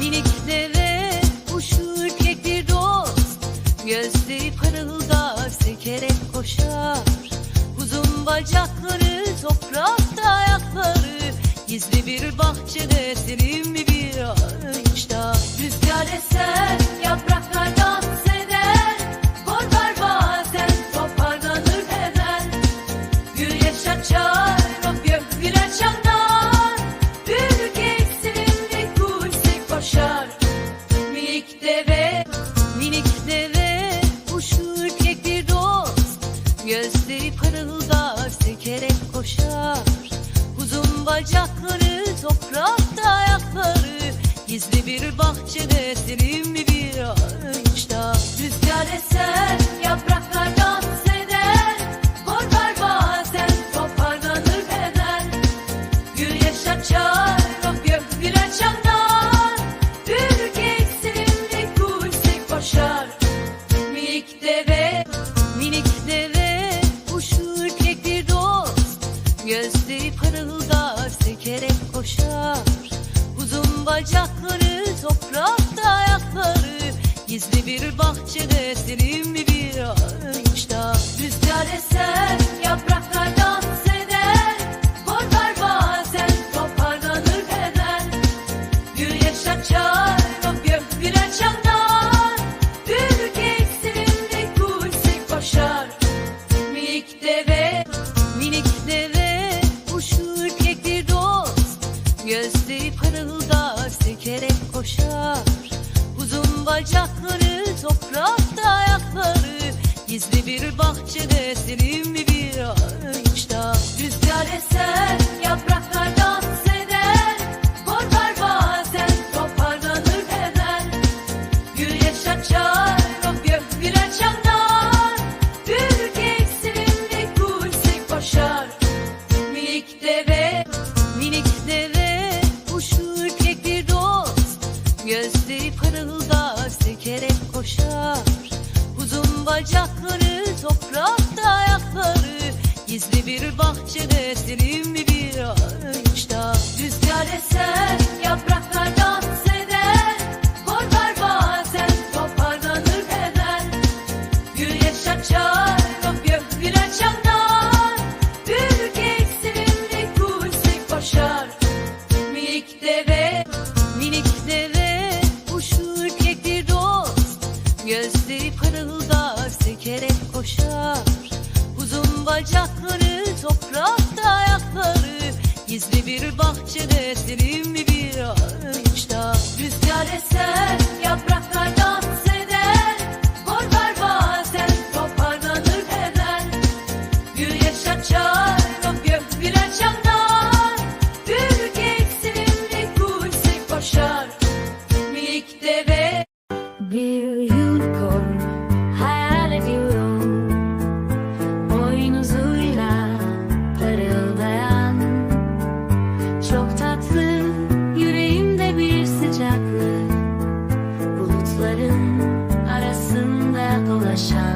minik deve Uşu ürkek bir dost. Gözleri parıldar sekerek koşar. Uzun bacakları toprakta Gizli bir bahçede serin bir ağaçta Rüzgar eser yaprak atar bacakları toprakta ayakları. Gizli bir bahçede serin bir ağaçta Rüzgar eser Bükerek koşar. Uzun bacakları Toprakta ayakları. Gizli bir bahçede Serin bir ağaçta Rüzgar eser Yapraklar Bacakları toprakta ayakları. Gizli bir bahçede serin bir ağaçta Rüzgar eser yapraklar bir bahçede senin bir ağaçta? Rüzgar eser 我想。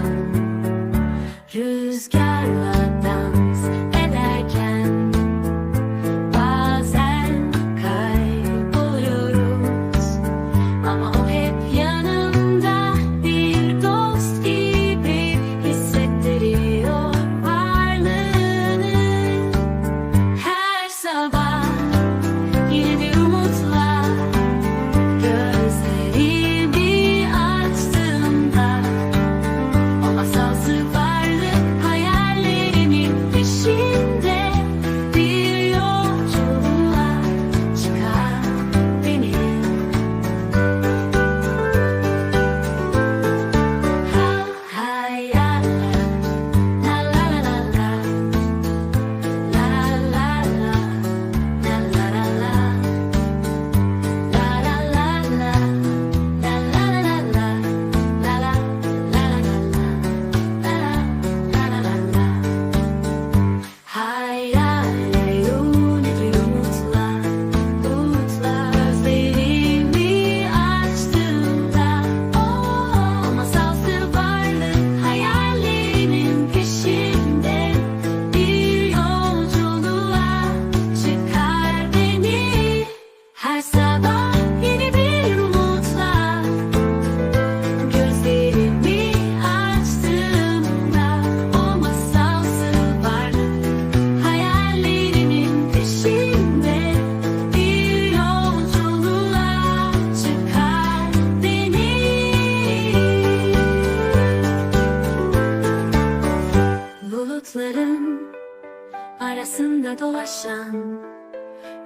arasında dolaşan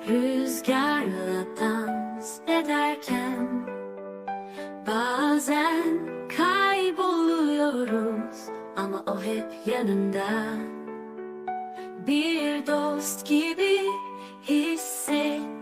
Rüzgarla dans ederken Bazen kayboluyoruz ama o hep yanında. Bir dost gibi hisset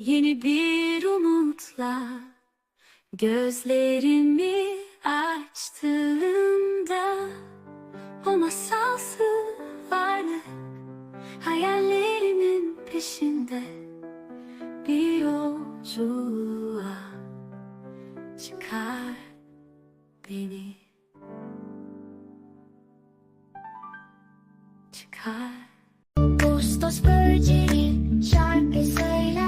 Yeni bir umutla gözlerimi açtığımda o masalsı varlık hayallerimin peşinde bir yolculuğa çıkar beni çıkar. Ağustos böceği şarkı söyler.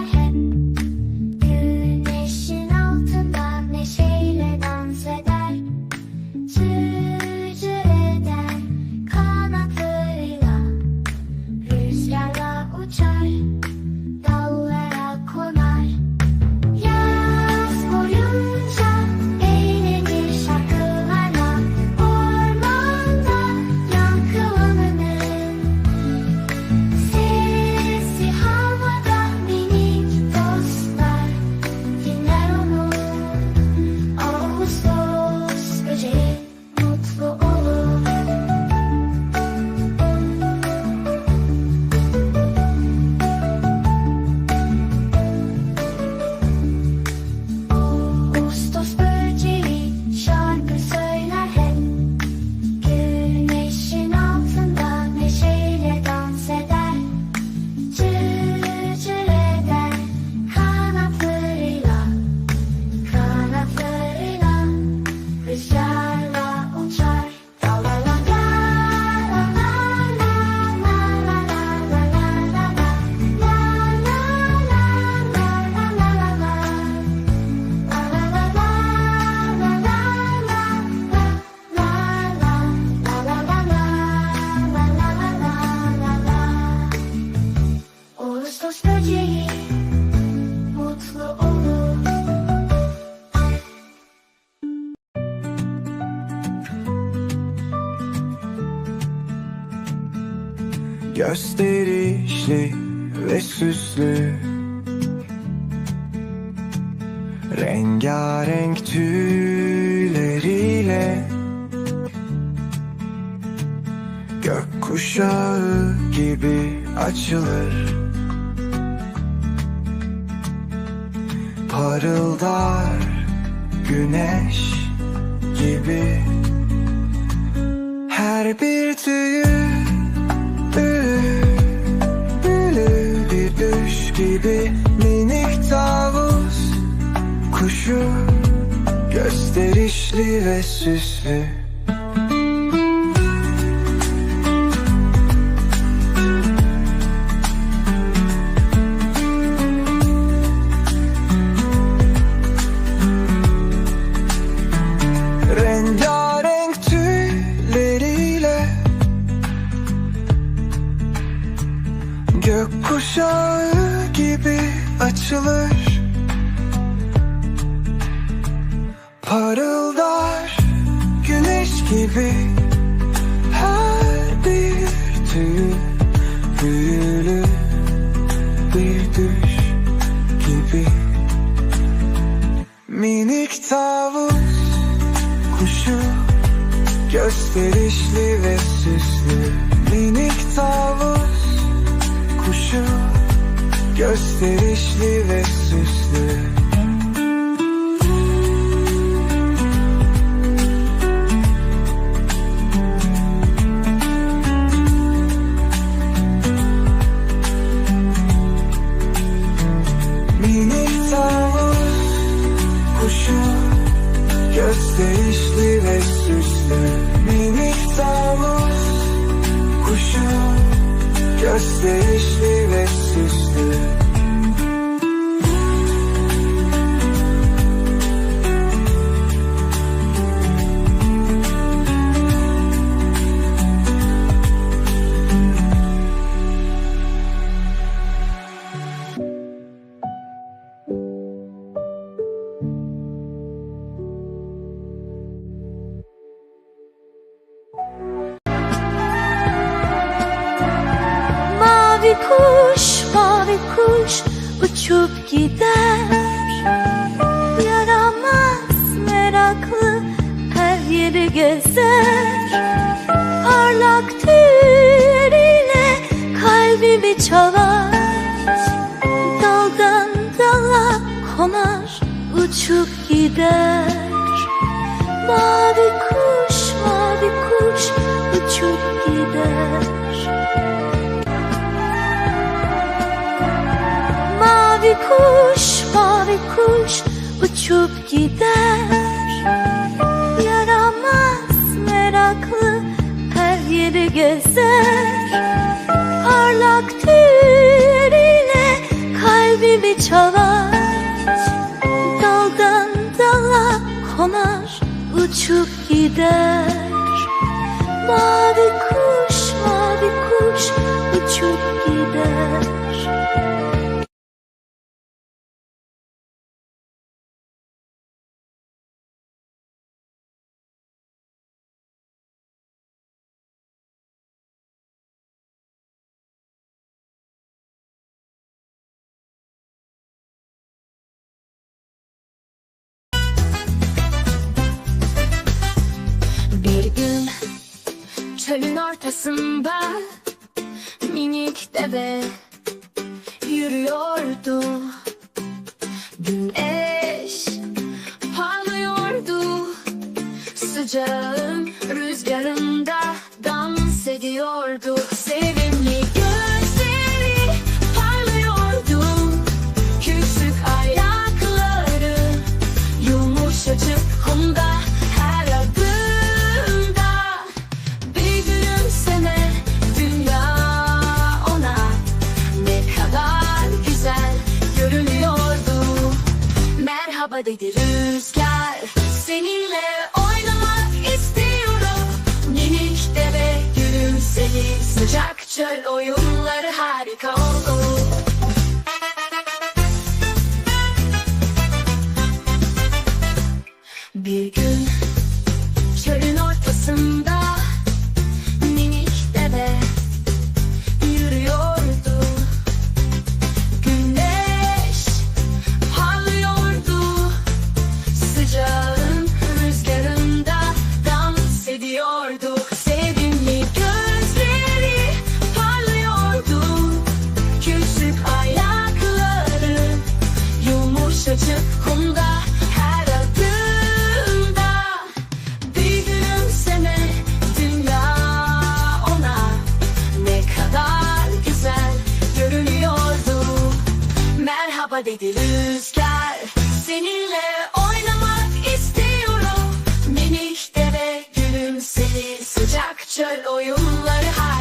süslü. Rengarenk tüyleriyle Gök kuşağı gibi açılır. Parıldar güneş gibi. Her bir tüyü gibi minik tavus Kuşu gösterişli ve süslü. Gösterişli ve süslü. Minik tavus kuşu. Gösterişli ve süslü. Uçup gider. Yaramaz meraklı her yeri gezer. Parlak tüyleriyle kalbimi çalar. Daldan dala konar uçup gider. Mavi kuş mavi kuş uçup gider Mavi kuş, mavi kuş uçup gider. Yaramaz meraklı her yeri gezer. Parlak tüyleriyle kalbimi çalar. Daldan dala konar uçup gider. Mavi kuş, mavi kuş uçup gider çölün ortasında minik deve yürüyordu. Güneş parlıyordu. Sıcağın rüzgarında dans ediyordu. Sevimli gözleri çölün dedi rüzgar. Seninle oynamak istiyorum. Minik deve gülümsedi Sıcak çöl oyunları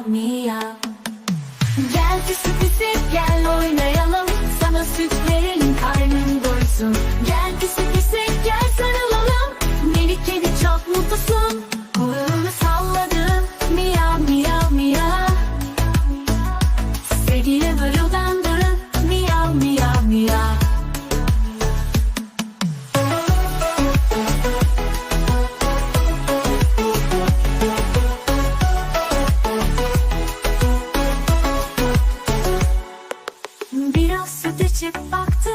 Miyav Gel pisi pisi gel oynayalım. Sana süt açıp baktı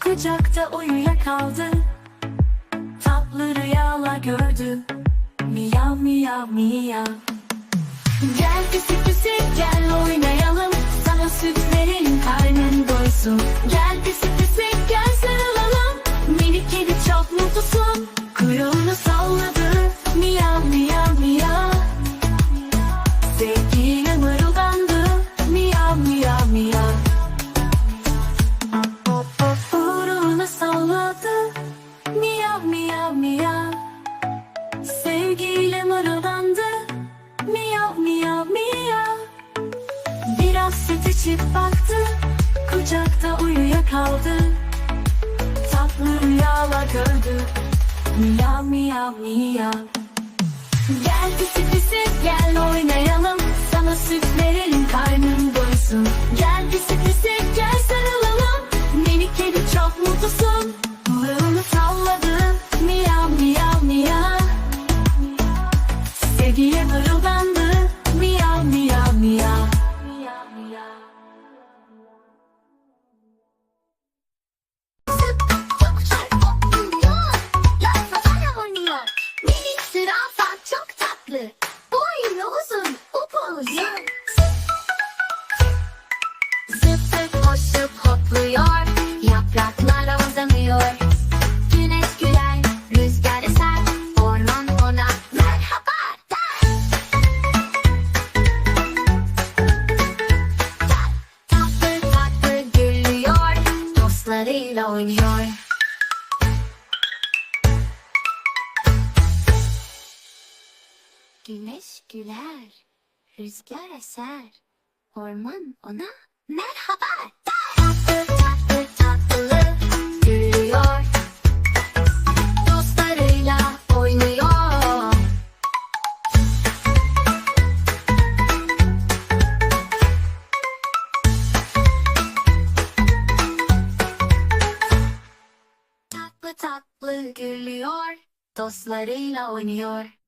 Kucakta uyuyakaldı. Tatlı rüyalar gördü. Miyav miyav miyav. Gel pisi pisi gel oynayalım. Sana süt verelim karnın doysun. Gel pisi pisi gel sarılalım. Minik kedi çok mutlusun. Kuyruğunu salladı. Miyav miyav miyav. Sevgiyle Miyav miyav miyav. Gel pisi pisi gel oynayalım. Sana süt verelim karnın doysun. Gel pisi pisi gel sarılalım. Minik kedi çok mutlusun Güneş güler, rüzgar eser, orman ona merhaba der. Gülüyor, dostlarıyla oynuyor.